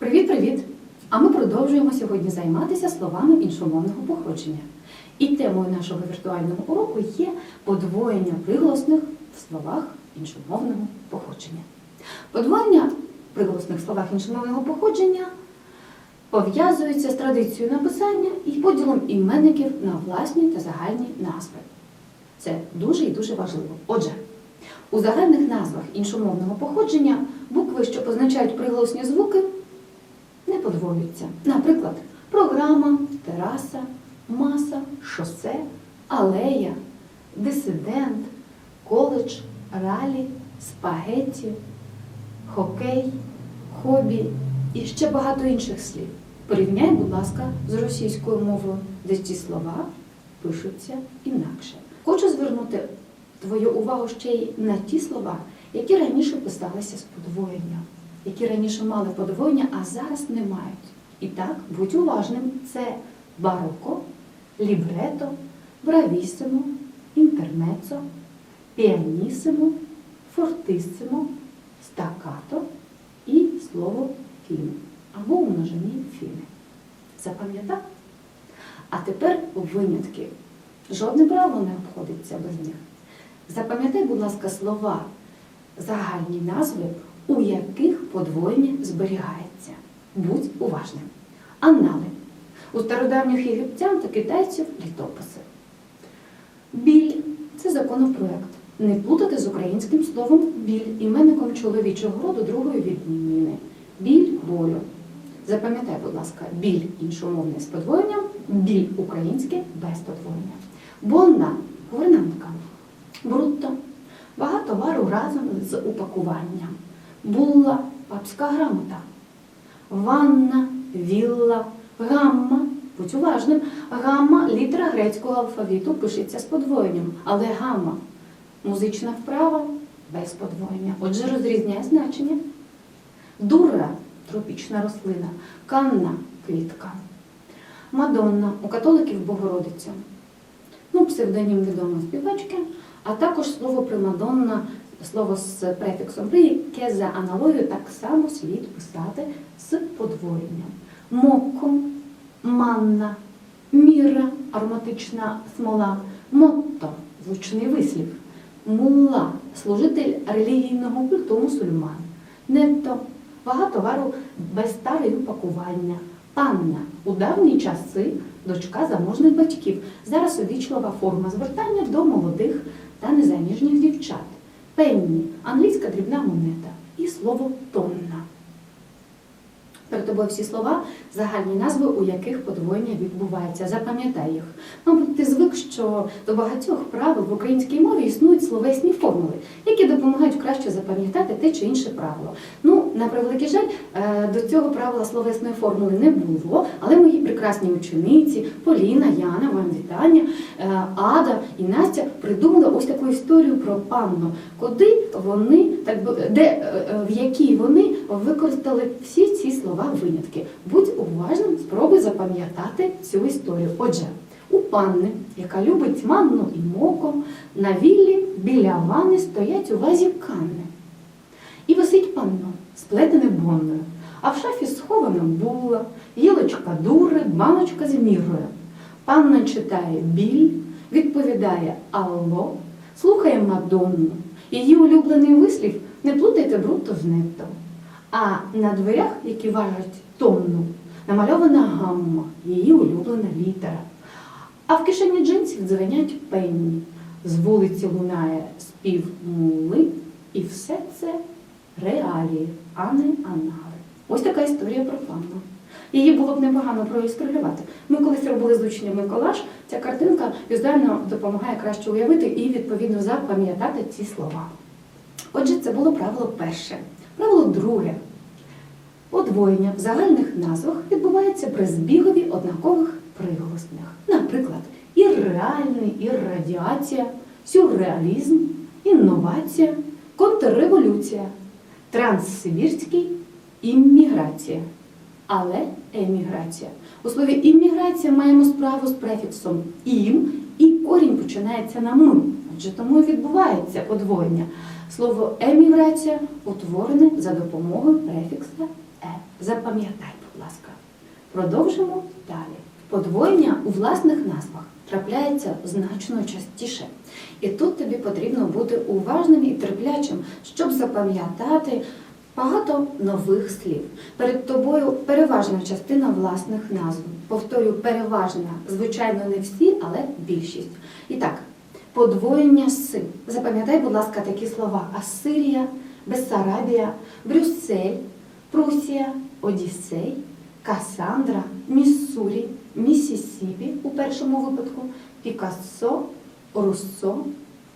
Привіт-привіт! А ми продовжуємо сьогодні займатися словами іншомовного походження. І темою нашого віртуального уроку є подвоєння приголосних в словах іншомовного походження. Подвоєння приголосних в словах іншомовного походження пов'язується з традицією написання і поділом іменників на власні та загальні назви. Це дуже і дуже важливо. Отже, у загальних назвах іншомовного походження букви, що позначають приголосні звуки, подвоюються. Наприклад, програма, тераса, маса, шосе, алея, дисидент, коледж, ралі, спагетті, хокей, хобі і ще багато інших слів. Порівняй, будь ласка, з російською мовою, де ці слова пишуться інакше. Хочу звернути твою увагу ще й на ті слова, які раніше писалися з подвоєнням, які раніше мали подвоєння, а зараз не мають. І так, будь уважним, це бароко, лібрето, бравісимо, інтермецо, піанісимо, фортисимо, стакато і слово фін або у множині фіни. Запам'ятав? А тепер винятки. Жодне правило не обходиться без них. Запам'ятай, будь ласка, слова, загальні назви, у яких подвоєння зберігається. Будь уважним. Анали. У стародавніх єгиптян та китайців літописи. Біль це законопроект. Не плутати з українським словом біль, іменником чоловічого роду другої відміни. Біль болю. Запам'ятай, будь ласка, біль іншомовний з подвоєнням, біль українське без подвоєння. Бонна гувернантка. Брутто. Вага товару разом з упакуванням. Булла папська грамота. Ванна, вілла, гамма. Будь уважним. Гамма літера грецького алфавіту пишеться з подвоєнням, але гамма музична вправа без подвоєння. Отже, розрізняє значення. Дура тропічна рослина, канна квітка. Мадонна у католиків Богородиця. Ну, псевдонім відомої співачки, а також слово примадонна, слово з префіксом при, яке за аналогією так само слід писати з подвоєнням. Мокко, манна, міра, ароматична смола, мотто, звучний вислів, мулла, служитель релігійного культу мусульман, нетто, вага товару без тари упакування, панна у давні часи дочка заможних батьків. Зараз увічлива форма звертання до молодих та незаміжніх дівчат. Пенні англійська дрібна монета і слово тонна. Перед тобою всі слова, загальні назви, у яких подвоєння відбувається. Запам'ятай їх. Мабуть, ти звик, що до багатьох правил в українській мові існують словесні формули, які допомагають краще запам'ятати те чи інше правило. Ну, на превеликий жаль, е, до цього правила словесної формули не було, але мої прекрасні учениці Поліна, Яна, вам вітання, е, Ада і Настя придумали ось таку історію про панну, куди вони так би де е, в якій вони використали всі ці слова винятки. Будь уважним, спробуй запам'ятати цю історію. Отже, у панни, яка любить манну і моко, на віллі біля вани стоять у вазі канни. І висить панно, сплетене бонною, а в шафі схована була, гілочка дури, баночка з. Панна читає біль, відповідає алло, слухає Мадонну. Її улюблений вислів не плутайте брутто з нетто. А на дверях, які важать тонну, намальована гамма, її улюблена літера. А в кишені джинсів дзвенять пенні. З вулиці лунає спів мули, і все це реалії, а не анали. Ось така історія про панну. Її було б непогано проілюструвати. Ми колись робили з учнями колаж. Ця картинка візуально допомагає краще уявити і відповідно запам'ятати ці слова. Отже, це було правило перше. Правило друге. Подвоєння в загальних назвах відбувається при збігові однакових приголосних. Наприклад, ірреальний, іррадіація, сюрреалізм, інновація, контрреволюція, транссибірський, імміграція. Але еміграція. У слові імміграція маємо справу з префіксом ім, і корінь починається на м. Отже, тому і відбувається подвоєння. Слово еміграція утворене за допомогою префікса Е. Запам'ятай, будь ласка. Продовжимо далі. Подвоєння у власних назвах трапляється значно частіше. І тут тобі потрібно бути уважним і терплячим, щоб запам'ятати багато нових слів. Перед тобою переважна частина власних назв. Повторюю, переважна, звичайно, не всі, але більшість. І так, подвоєння си. Запам'ятай, будь ласка, такі слова: Асирія, Бессарабія, Брюссель, Прусія, Одіссей, Касандра, Міссурі, Міссісіпі у першому випадку, Пікассо, Руссо,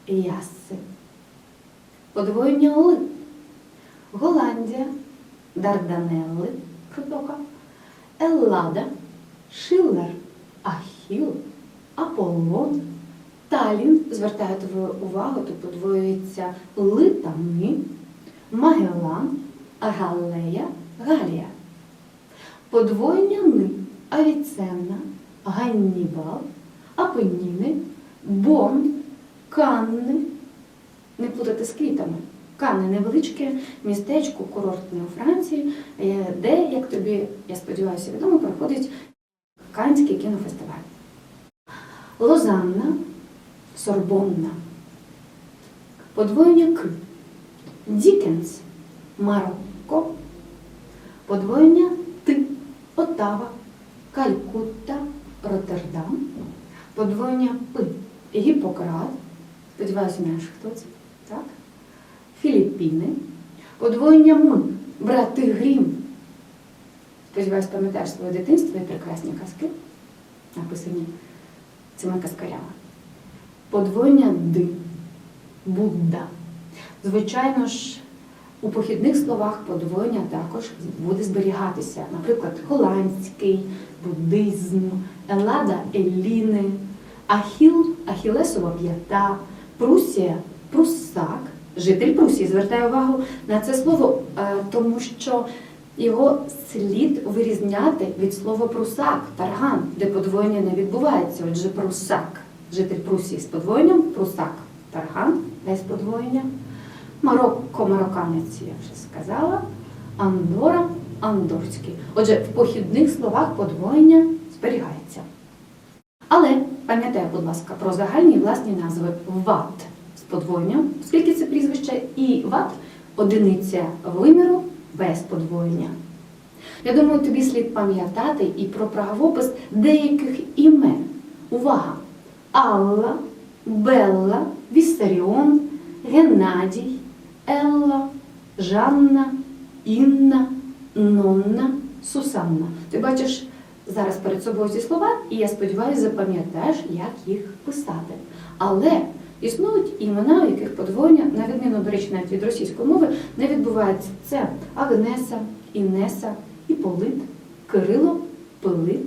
Ясси. Подвоєння ли. Голландія, Дарданелли, Протока, Еллада, Шиллер, Ахіл, Аполлон, Талін, звертаю твою увагу, тут подвоюється ли та ми, Магеллан, Галея, Галія. Подвоєння ни, Авіценна, Ганнібал, Апеніни, Бон, Канни, не плутати з квітами. Канни невеличке містечко курортне у Франції, е, де, як тобі, я сподіваюся, відомо, проходить Канський кінофестиваль. Лозанна, Сорбонна. Подвоєння К. Дікенс, Марокко. Подвоєння Т. Оттава, Калькутта, Роттердам. Подвоєння П. Гіппократ. Сподіваюся, знаєш, хто це. Так? Філіппіни. Подвоєння М. Брати Грім. Сподіваюсь, пам'ятаєш своє дитинство і прекрасні казки, написані цими казкарями. Подвоєння Д. Будда. Звичайно ж, у похідних словах подвоєння також буде зберігатися. Наприклад, голландський, буддизм, Елада Еліни, Ахіл, Ахілесова п'ята, Прусія, Прусак. Житель Прусії звертаю увагу на це слово, е, тому що його слід вирізняти від слова прусак, тарган, де подвоєння не відбувається. Отже, прусак, житель Прусії з подвоєнням, прусак, тарган без подвоєння. Марокко, марокканець, я вже сказала. Андора, андорський. Отже, в похідних словах подвоєння зберігається. Але пам'ятай, будь ласка, про загальні власні назви ват з подвоєнням, оскільки це прізвище, і ват одиниця виміру без подвоєння. Я думаю, тобі слід пам'ятати і про правопис деяких імен. Увага! Алла, Белла, Віссаріон, Геннадій, Елла, Жанна, Інна, Нонна, Сусанна. Ти бачиш зараз перед собою ці слова, і я сподіваюся, запам'ятаєш, як їх писати. Але існують імена, у яких подвоєння, на відміну, до речі, навіть від російської мови, не відбувається. Це Агнеса, Інеса, Іполит, Кирило, Пилип,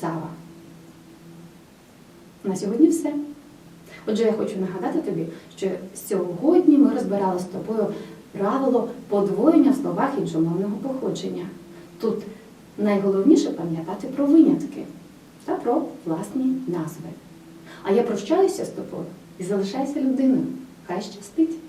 Сава. На сьогодні все. Отже, я хочу нагадати тобі, що сьогодні ми розбирали з тобою правило подвоєння в словах іншомовного походження. Тут найголовніше пам'ятати про винятки та про власні назви. А я прощаюся з тобою і залишайся людиною. Хай щастить!